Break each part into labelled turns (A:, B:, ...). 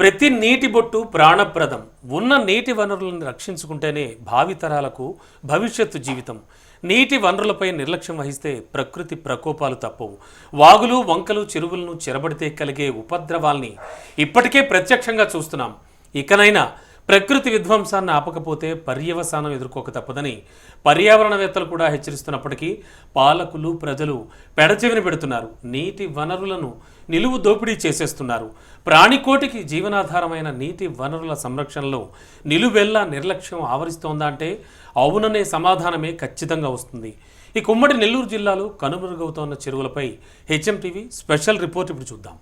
A: ప్రతి నీటి బొట్టు ప్రాణప్రదం. ఉన్న నీటి వనరులను రక్షించుకుంటేనే భావితరాలకు భవిష్యత్తు జీవితం. నీటి వనరులపై నిర్లక్ష్యం వహిస్తే ప్రకృతి ప్రకోపాలు తప్పవు. వాగులు వంకలు చెరువులను చెరబడితే కలిగే ఉపద్రవాల్ని ఇప్పటికే ప్రత్యక్షంగా చూస్తున్నాం. ఇకనైనా ప్రకృతి విధ్వంసాన్ని ఆపకపోతే పర్యవసానం ఎదుర్కోక తప్పదని పర్యావరణవేత్తలు కూడా హెచ్చరిస్తున్నప్పటికీ పాలకులు ప్రజలు పెడచెవిని పెడుతున్నారు. నీటి వనరులను నిలువు దోపిడీ చేసేస్తున్నారు. ప్రాణికోటికి జీవనాధారమైన నీటి వనరుల సంరక్షణలో నిలువెల్లా నిర్లక్ష్యం ఆవరిస్తోందా అంటే అవుననే సమాధానమే ఖచ్చితంగా వస్తుంది. ఈ కుమ్మడి నెల్లూరు జిల్లాలో కనుమరుగవుతోన్న చెరువులపై హెచ్ఎంటీవీ స్పెషల్ రిపోర్ట్ ఇప్పుడు చూద్దాం.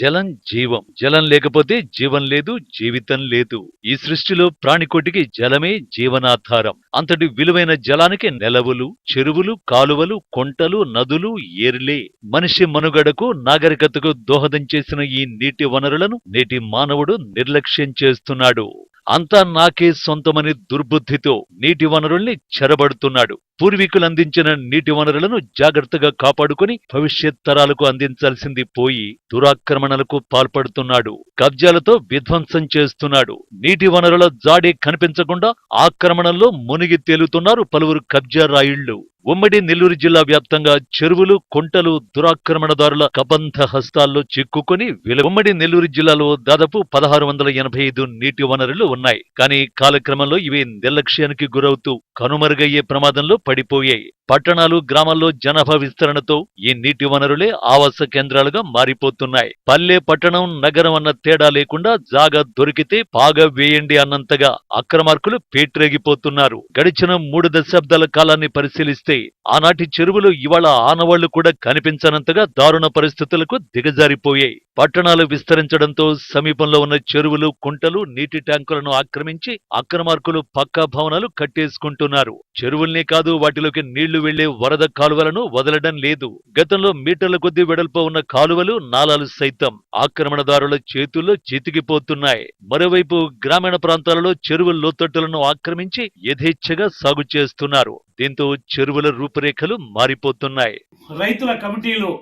B: జలం జీవం. జలం లేకపోతే జీవం లేదు జీవితం లేదు. ఈ సృష్టిలో ప్రాణికోటికి జలమే జీవనాధారం. అంతటి విలువైన జలానికి నెలవులు చెరువులు కాలువలు కొంటలు నదులు ఏర్లే. మనిషి మనుగడకు నాగరికతకు దోహదం చేసిన ఈ నీటి వనరులను నేటి మానవుడు నిర్లక్ష్యం చేస్తున్నాడు. అంతా నాకే సొంతమని దుర్బుద్ధితో నీటి వనరుల్ని చెరబడుతున్నాడు. పూర్వీకులందించిన నీటి వనరులను జాగ్రత్తగా కాపాడుకుని భవిష్యత్ తరాలకు అందించాల్సింది పోయి దురాక్రమణలకు పాల్పడుతున్నాడు. కబ్జాలతో విధ్వంసం చేస్తున్నాడు. నీటి వనరుల జాడే కనిపించకుండా ఆక్రమణల్లో మునిగి తేలుతున్నారు పలువురు కబ్జా రాయుళ్ళు ఉమ్మడి నెల్లూరు జిల్లా వ్యాప్తంగా చెరువులు కుంటలు దురాక్రమణదారుల కబంధ హస్తాల్లో చిక్కుకొని ఉమ్మడి నెల్లూరు జిల్లాలో దాదాపు పదహారు వందల ఎనభై ఐదు నీటి వనరులు ఉన్నాయి. కానీ కాలక్రమంలో ఇవి నిర్లక్ష్యానికి గురవుతూ కనుమరుగయ్యే ప్రమాదంలో పడిపోయాయి. పట్టణాలు గ్రామాల్లో జనాభా విస్తరణతో ఈ నీటి వనరులే ఆవాస కేంద్రాలుగా మారిపోతున్నాయి. పల్లె పట్టణం నగరం అన్న తేడా లేకుండా జాగా దొరికితే పాగా వేయండి అన్నంతగా అక్రమార్కులు పేట్రేగిపోతున్నారు. గడిచిన మూడు దశాబ్దాల కాలాన్ని పరిశీలిస్తే ఆనాటి చెరువులు ఇవాళ ఆనవాళ్ళు కూడా కనిపించనంతగా దారుణ పరిస్థితులకు దిగజారిపోయాయి. పట్టణాలు విస్తరించడంతో సమీపంలో ఉన్న చెరువులు కుంటలు నీటి ట్యాంకులను ఆక్రమించి అక్రమార్కులు పక్కా భవనాలు కట్టేసుకుంటున్నారు. చెరువుల్నే కాదు వాటిలోకి నీళ్ళు వెళ్ళే వరద కాలువలను వదలడం లేదు. గతంలో మీటర్ల కొద్దీ వెడల్పు ఉన్న కాలువలు నాలాలు సైతం ఆక్రమణదారుల చేతుల్లో చితికిపోతున్నాయి. మరోవైపు గ్రామీణ ప్రాంతాలలో చెరువుల లోతట్టులను ఆక్రమించి యథేచ్ఛగా సాగు చేస్తున్నారు. దీంతో చెరువుల రూపురేఖలు మారిపోతున్నాయి.
C: రైతుల కమిటీలు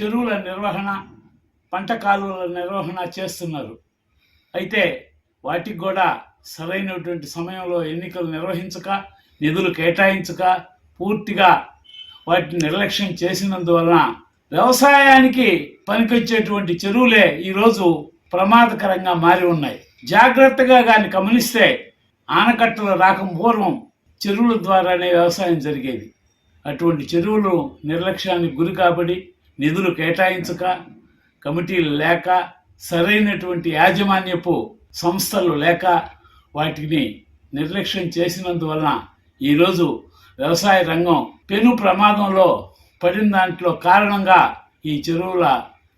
C: చెరువుల నిర్వహణ పంట కాలువల నిర్వహణ చేస్తున్నారు. అయితే వాటికి కూడా సరైనటువంటి సమయంలో ఎన్నికలు నిర్వహించక నిధులు కేటాయించక పూర్తిగా వాటిని నిర్లక్ష్యం చేసినందువలన వ్యవసాయానికి పనికొచ్చేటువంటి చెరువులే ఈరోజు ప్రమాదకరంగా మారి ఉన్నాయి. జాగ్రత్తగా కానీ గమనిస్తే ఆనకట్టలు రాక పూర్వం చెరువుల ద్వారానే వ్యవసాయం జరిగేది. అటువంటి చెరువులు నిర్లక్ష్యానికి గురి కాబడి నిధులు కేటాయించక కమిటీలు లేక సరైనటువంటి యాజమాన్యపు సంస్థలు లేక వాటిని నిర్లక్ష్యం చేసినందువలన ఈరోజు వ్యవసాయ రంగం పెను ప్రమాదంలో పడిన దాంట్లో కారణంగా ఈ చెరువుల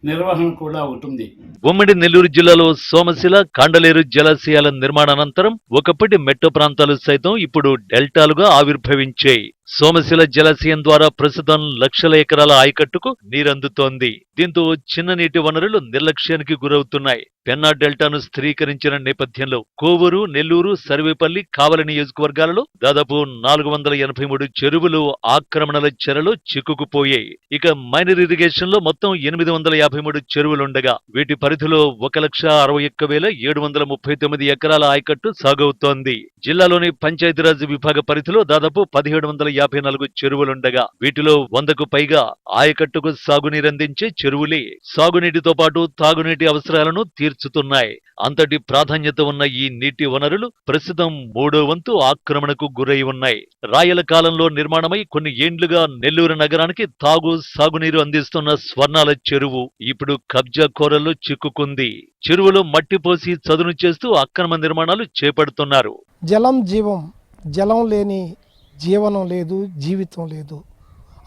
C: నిర్వహణ కూడా ఉంటుంది.
B: ఉమ్మడి నెల్లూరు జిల్లాలో సోమశిల కాండలేరు జలాశయాల నిర్మాణానంతరం ఒకప్పటి మెట్ట ప్రాంతాలు సైతం ఇప్పుడు డెల్టాలుగా ఆవిర్భవించాయి. సోమశిల జలాశయం ద్వారా ప్రస్తుతం లక్షల ఎకరాల ఆయకట్టుకు నీరందుతోంది. దీంతో చిన్న నీటి వనరులు నిర్లక్ష్యానికి గురవుతున్నాయి. పెన్నా డెల్టాను స్థిరీకరించిన నేపథ్యంలో కోవూరు నెల్లూరు సర్వేపల్లి కావలి నియోజకవర్గాలలో దాదాపు నాలుగు వందల ఎనభై మూడు చెరువులు ఆక్రమణల చెరలో చిక్కుకుపోయాయి. ఇక మైనర్ ఇరిగేషన్లో మొత్తం ఎనిమిది వందల యాభై మూడు చెరువులుండగా వీటి పరిధిలో ఒక లక్ష అరవై ఒక్క వేల ఏడు వందల ముప్పై తొమ్మిది ఎకరాల ఆయకట్టు సాగవుతోంది. జిల్లాలోని పంచాయతీరాజ్ విభాగ పరిధిలో దాదాపు పదిహేడు వందల యాభై నాలుగు చెరువులుండగా వీటిలో వందకు పైగా ఆయకట్టుకు సాగునీరందించే చెరువులే సాగునీటితో పాటు తాగునీటి అవసరాలను తీర్చుతున్నాయి. అంతటి ప్రాధాన్యత ఉన్న ఈ నీటి వనరులు ప్రస్తుతం మూడో వంతు ఆక్రమణకు గురై ఉన్నాయి. రాయల కాలంలో నిర్మాణమై కొన్ని ఏండ్లుగా నెల్లూరు నగరానికి తాగు సాగునీరు అందిస్తున్న స్వర్ణాల చెరువు ఇప్పుడు కబ్జా కోరల్లో చిక్కుకుంది. చెరువులో మట్టి పోసి చదును చేస్తూ అక్రమ నిర్మాణాలు చేపడుతున్నారు.
D: జలం జీవం జలం లేని జీవనం లేదు జీవితం లేదు.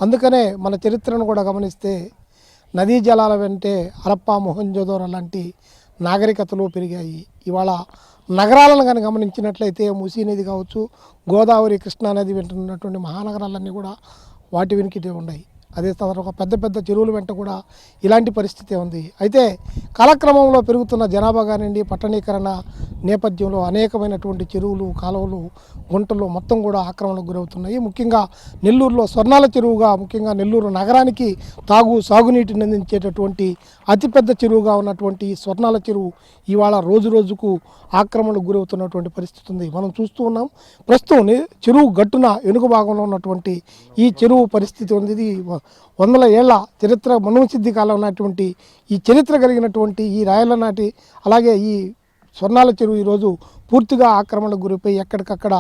D: అందుకనే మన చరిత్రను కూడా గమనిస్తే నదీ జలాల వెంటే హరప్ప మొహంజోదోర లాంటి నాగరికతలు పెరిగాయి. ఇవాళ నగరాలను కానీ గమనించినట్లయితే మూసీ నది కావచ్చు గోదావరి కృష్ణా నది వెంట ఉన్నటువంటి మహానగరాలన్నీ కూడా వాటి వెనుకటే ఉన్నాయి. అదే ఒక పెద్ద పెద్ద చెరువుల వెంట కూడా ఇలాంటి పరిస్థితి ఉంది. అయితే కాలక్రమంలో పెరుగుతున్న జనాభా కానివ్వండి పట్టణీకరణ నేపథ్యంలో అనేకమైనటువంటి చెరువులు కాలువలు గుంటలు మొత్తం కూడా ఆక్రమణకు గురవుతున్నాయి. ముఖ్యంగా నెల్లూరులో స్వర్ణాల చెరువుగా ముఖ్యంగా నెల్లూరు నగరానికి తాగు సాగునీటిని అందించేటటువంటి అతిపెద్ద చెరువుగా ఉన్నటువంటి స్వర్ణాల చెరువు ఇవాళ రోజు రోజుకు ఆక్రమణకు గురవుతున్నటువంటి పరిస్థితి ఉంది. మనం చూస్తూ ఉన్నాం ప్రస్తుతం చెరువు గట్టున వెనుక భాగంలో ఉన్నటువంటి ఈ చెరువు పరిస్థితి ఉంది. వందల ఏళ్ళ చరిత్ర మనుసిద్ధి కాలం ఉన్నటువంటి ఈ చరిత్ర కలిగినటువంటి ఈ రాయల నాటి అలాగే ఈ స్వర్ణాల చెరువు ఈరోజు పూర్తిగా ఆక్రమణకు గురిపోయి ఎక్కడికక్కడ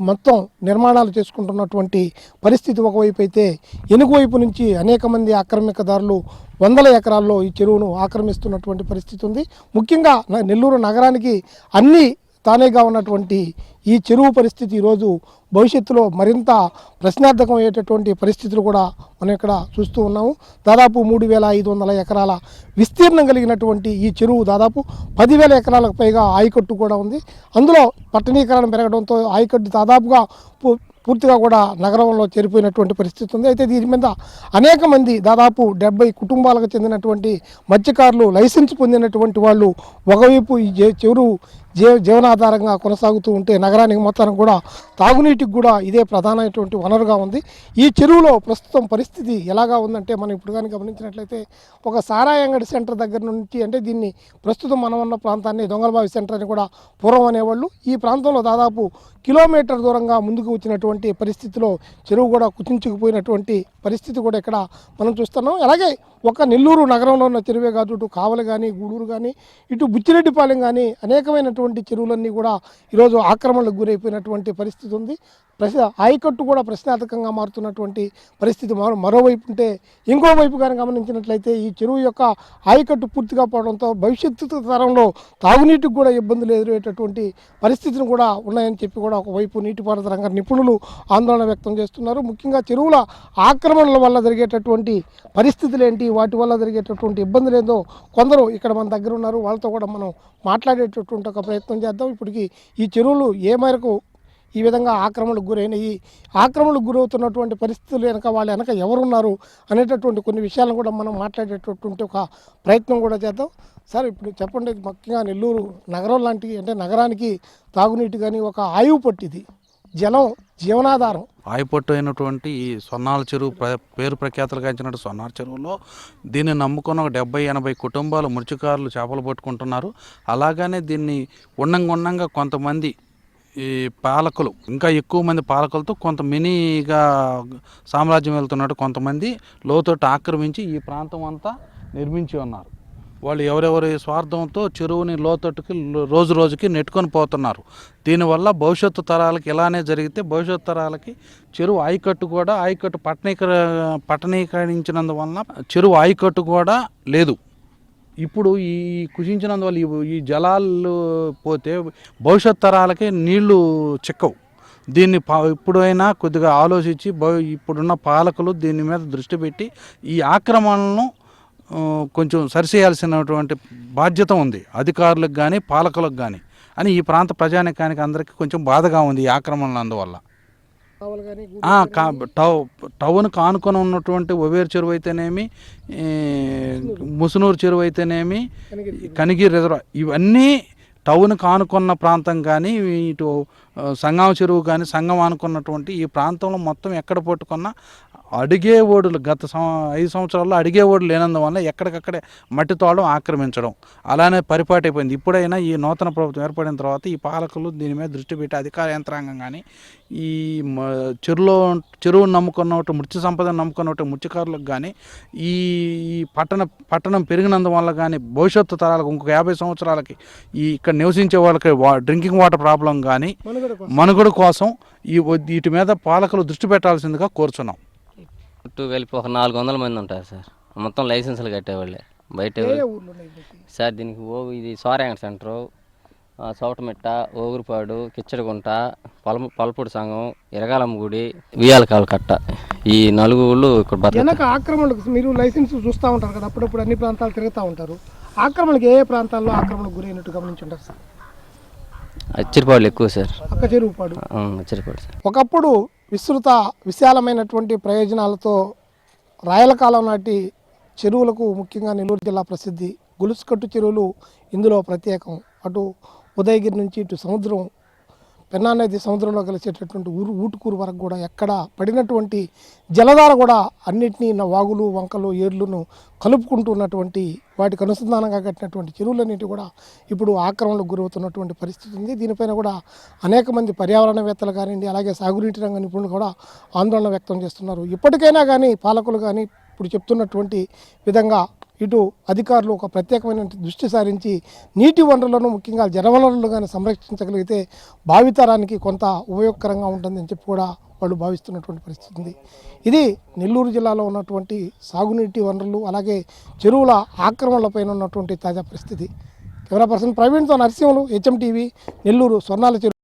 D: మొత్తం నిర్మాణాలు చేసుకుంటున్నటువంటి పరిస్థితి ఒకవైపు అయితే ఎనుగు వైపు నుంచి అనేక మంది ఆక్రమికదారులు వందల ఎకరాల్లో ఈ చెరువును ఆక్రమిస్తున్నటువంటి పరిస్థితి ఉంది. ముఖ్యంగా నెల్లూరు నగరానికి అన్ని తానేగా ఉన్నటువంటి ఈ చెరువు పరిస్థితి ఈరోజు భవిష్యత్తులో మరింత ప్రశ్నార్థకం అయ్యేటటువంటి పరిస్థితులు కూడా మనం ఇక్కడ చూస్తూ ఉన్నాము. దాదాపు మూడు వేల ఐదు వందల ఎకరాల విస్తీర్ణం కలిగినటువంటి ఈ చెరువు దాదాపు పదివేల ఎకరాలకు పైగా ఆయకట్టు కూడా ఉంది. అందులో పట్టణీకరణ పెరగడంతో ఆయకట్టు దాదాపుగా పూర్తిగా కూడా నగరంలో చేరిపోయినటువంటి పరిస్థితి ఉంది. అయితే దీని మీద అనేక మంది దాదాపు డెబ్బై కుటుంబాలకు చెందినటువంటి మత్స్యకారులు లైసెన్స్ పొందినటువంటి వాళ్ళు ఒకవైపు ఈ జే- చెరువు జీవ జీవనాధారంగా కొనసాగుతూ ఉంటే నగరానికి మొత్తానికి కూడా తాగునీటికి కూడా ఇదే ప్రధానమైనటువంటి వనరుగా ఉంది. ఈ చెరువులో ప్రస్తుతం పరిస్థితి ఎలాగా ఉందంటే మనం ఇప్పుడు కానీ గమనించినట్లయితే ఒక సారాయి అంగడి సెంటర్ దగ్గర నుంచి అంటే దీన్ని ప్రస్తుతం మనం ఉన్న ప్రాంతాన్ని దొంగలబావి సెంటర్ అని కూడా పూర్వం అనేవాళ్ళు. ఈ ప్రాంతంలో దాదాపు కిలోమీటర్ దూరంగా ముందుకు వచ్చినటువంటి పరిస్థితిలో చెరువు కూడా కుచించుకుపోయినటువంటి పరిస్థితి కూడా ఇక్కడ మనం చూస్తున్నాం. అలాగే ఒక నెల్లూరు నగరంలో ఉన్న చెరువే కాదు ఇటు కావలి కానీ గూడూరు కానీ ఇటు బుచ్చిరెడ్డిపాలెం కానీ అనేకమైనటువంటి చెరువులన్నీ కూడా ఈరోజు ఆక్రమణలకు గురైపోయినటువంటి పరిస్థితి ఉంది. ప్రశ్న ఆయకట్టు కూడా ప్రశ్నార్థకంగా మారుతున్నటువంటి పరిస్థితి మరో మరోవైపు ఉంటే ఇంకోవైపు కానీ గమనించినట్లయితే ఈ చెరువు యొక్క ఆయకట్టు పూర్తిగా పోవడంతో భవిష్యత్తు తరంలో తాగునీటికి కూడా ఇబ్బందులు ఎదురయ్యేటటువంటి పరిస్థితులు కూడా ఉన్నాయని చెప్పి కూడా ఒకవైపు నీటిపారుదల రంగ నిపుణులు ఆందోళన వ్యక్తం చేస్తున్నారు. ముఖ్యంగా చెరువుల ఆక్రమణల వల్ల జరిగేటటువంటి పరిస్థితులు ఏంటి వాటి వల్ల జరిగేటటువంటి ఇబ్బందులు ఏందో కొందరు ఇక్కడ మన దగ్గర ఉన్నారు. వాళ్ళతో కూడా మనం మాట్లాడేటటువంటి ఒక ప్రయత్నం చేద్దాం. ఇప్పటికీ ఈ చెరువులు ఏ మేరకు ఈ విధంగా ఆక్రమణకు గురైనవి ఆక్రమణకు గురవుతున్నటువంటి పరిస్థితులు వెనక వాళ్ళు వెనక ఎవరున్నారు అనేటటువంటి కొన్ని విషయాలను కూడా మనం మాట్లాడేటటువంటి ఒక ప్రయత్నం కూడా చేద్దాం. సార్ ఇప్పుడు చెప్పండి ముఖ్యంగా నెల్లూరు నగరం లాంటి అంటే నగరానికి తాగునీటి కానీ ఒక ఆయువు పట్టిది. జలం జీవనాధారం.
E: ఆయుపట్టు అయినటువంటి ఈ సొన్నాల చెరువు పేరు ప్రఖ్యాతలు సొన్నాల చెరువులో దీన్ని నమ్ముకున్న ఒక డెబ్బై ఎనభై కుటుంబాలు మృత్యుకారులు చేపలు పట్టుకుంటున్నారు. అలాగనే దీన్ని ఉండంగా ఉండంగా కొంతమంది ఈ పాలకులు ఇంకా ఎక్కువ మంది పాలకులతో కొంత మినీగా సామ్రాజ్యం వెళ్తున్నట్టు కొంతమంది లోతట్టు ఆక్రమించి ఈ ప్రాంతం అంతా నిర్మించి ఉన్నారు. వాళ్ళు ఎవరెవరి స్వార్థంతో చెరువుని లోతట్టుకి రోజు రోజుకి నెట్టుకొని పోతున్నారు. దీనివల్ల భవిష్యత్తు తరాలకి ఇలానే జరిగితే భవిష్యత్తు తరాలకి చెరువు ఆయకట్టు కూడా ఆయకట్టు పట్టణీకర పట్టణీకరించినందువలన చెరువు ఆయకట్టు కూడా లేదు. ఇప్పుడు ఈ కుషించినందువల్ల ఈ- ఈ జలాలు పోతే భవిష్యత్ తరాలకి నీళ్ళు చిక్కవు. దీన్ని పా ఇప్పుడైనా కొద్దిగా ఆలోచించి భవి ఇప్పుడున్న పాలకులు దీని మీద దృష్టి పెట్టి ఈ ఆక్రమణను కొంచెం సరిచేయాల్సినటువంటి బాధ్యత ఉంది. అధికారులకు కానీ పాలకులకు కానీ అని ఈ ప్రాంత ప్రజానికానికి అందరికీ కొంచెం బాధగా ఉంది ఈ ఆక్రమణలు అందువల్ల. టౌ టౌన్ కానుకొని ఉన్నటువంటి ఒవేరు చెరువు అయితేనేమి ముసునూరు చెరువు అయితేనేమి కనిగిరి రిజర్వ్ ఇవన్నీ టౌన్ కానుకున్న ప్రాంతం కానీ ఇటు సంగం చెరువు కానీ సంగం అనుకున్నటువంటి ఈ ప్రాంతంలో మొత్తం ఎక్కడ పట్టుకున్నా అడిగే ఓడులు గత సం ఐదు సంవత్సరాల్లో అడిగే ఓడు లేనందువల్ల ఎక్కడికక్కడే మట్టి తోడడం ఆక్రమించడం. అలానే పరిపాటైపోయింది. అయిపోయింది ఇప్పుడైనా ఈ నూతన ప్రభుత్వం ఏర్పడిన తర్వాత ఈ పాలకులు దీని మీద దృష్టి పెట్టి అధికార యంత్రాంగం కానీ ఈ మ- చెరువులో చెరువును నమ్ముకున్నట్టు మృత్యు సంపదను నమ్ముకున్నట్టు మత్స్యకారులకు కానీ ఈ ఈ పట్టణ పట్టణం పెరిగినందువల్ల కానీ భవిష్యత్తు తరాలకు ఇంకొక యాభై సంవత్సరాలకి ఈ ఇక్కడ నివసించే వాళ్ళకి వా డ్రింకింగ్ వాటర్ ప్రాబ్లం కానీ
D: మనుగడ కోసం.
E: ఈ వీటి మీద పాలకులు దృష్టి పెట్టాల్సిందిగా కోరుచున్నాం.
F: చుట్టూ కలిపి ఒక నాలుగు వందల మంది ఉంటారు సార్. మొత్తం లైసెన్సులు కట్టేవాళ్ళే. బయట? సార్ దీనికి ఓ ఇది సోరాంగ సెంటరు ఆ, చౌటమిట్ట ఓగురుపాడు కిచ్చడిగుంట పల పలపూడి సంఘం ఇరగాలమ్మ గుడి వియాలకాల కట్ట. ఈ నలుగు ఊళ్ళు ఇక్కడ
D: వెనక ఆక్రమణకు మీరు లైసెన్స్ చూస్తూ ఉంటారు కదా అప్పుడప్పుడు అన్ని ప్రాంతాలు తిరుగుతూ ఉంటారు. ఆక్రమణకి ఏ ఏ ప్రాంతాల్లో ఆక్రమణకు గురైనట్టు గమనించుంటారు సార్?
F: అచ్చిరిపాడులు ఎక్కువ సార్.
D: అక్క
F: అచ్చిరిపాడు సార్.
D: ఒకప్పుడు విస్తృత విశాలమైనటువంటి ప్రయోజనాలతో రాయల కాలం నాటి చెరువులకు ముఖ్యంగా నెల్లూరు జిల్లా ప్రసిద్ధి. గొలుసుకట్టు చెరువులు ఇందులో ప్రత్యేకం. అటు ఉదయగిరి నుంచి ఇటు సముద్రం పెన్నా నది సముద్రంలో కలిసేటటువంటి ఊరు ఊటుకూరు వరకు కూడా ఎక్కడ పడినటువంటి జలధార కూడా అన్నిటినీ నా వాగులు వంకలు ఏర్లను కలుపుకుంటున్నటువంటి వాటికి అనుసంధానంగా కట్టినటువంటి చెరువులన్నిటి కూడా ఇప్పుడు ఆక్రమణకు గురవుతున్నటువంటి పరిస్థితి ఉంది. దీనిపైన కూడా అనేక మంది పర్యావరణవేత్తలు కానివ్వండి అలాగే సాగునీటి రంగ నిపుణులు కూడా ఆందోళన వ్యక్తం చేస్తున్నారు. ఇప్పటికైనా కానీ పాలకులు కానీ ఇప్పుడు చెప్తున్నటువంటి విధంగా ఇటు అధికారులు ఒక ప్రత్యేకమైన దృష్టి సారించి నీటి వనరులను ముఖ్యంగా జలవనరులు కానీ సంరక్షించగలిగితే భావితరానికి కొంత ఉపయోగకరంగా ఉంటుందని చెప్పి కూడా వాళ్ళు భావిస్తున్నటువంటి పరిస్థితి ఉంది. ఇది నెల్లూరు జిల్లాలో ఉన్నటువంటి సాగునీటి వనరులు అలాగే చెరువుల ఆక్రమణలపైన ఉన్నటువంటి తాజా పరిస్థితి. కెమెరా పర్సన్ ప్రవీణ్తో నరసింహులు హెచ్ఎం టీవీ నెల్లూరు స్వర్ణాల చెరువు.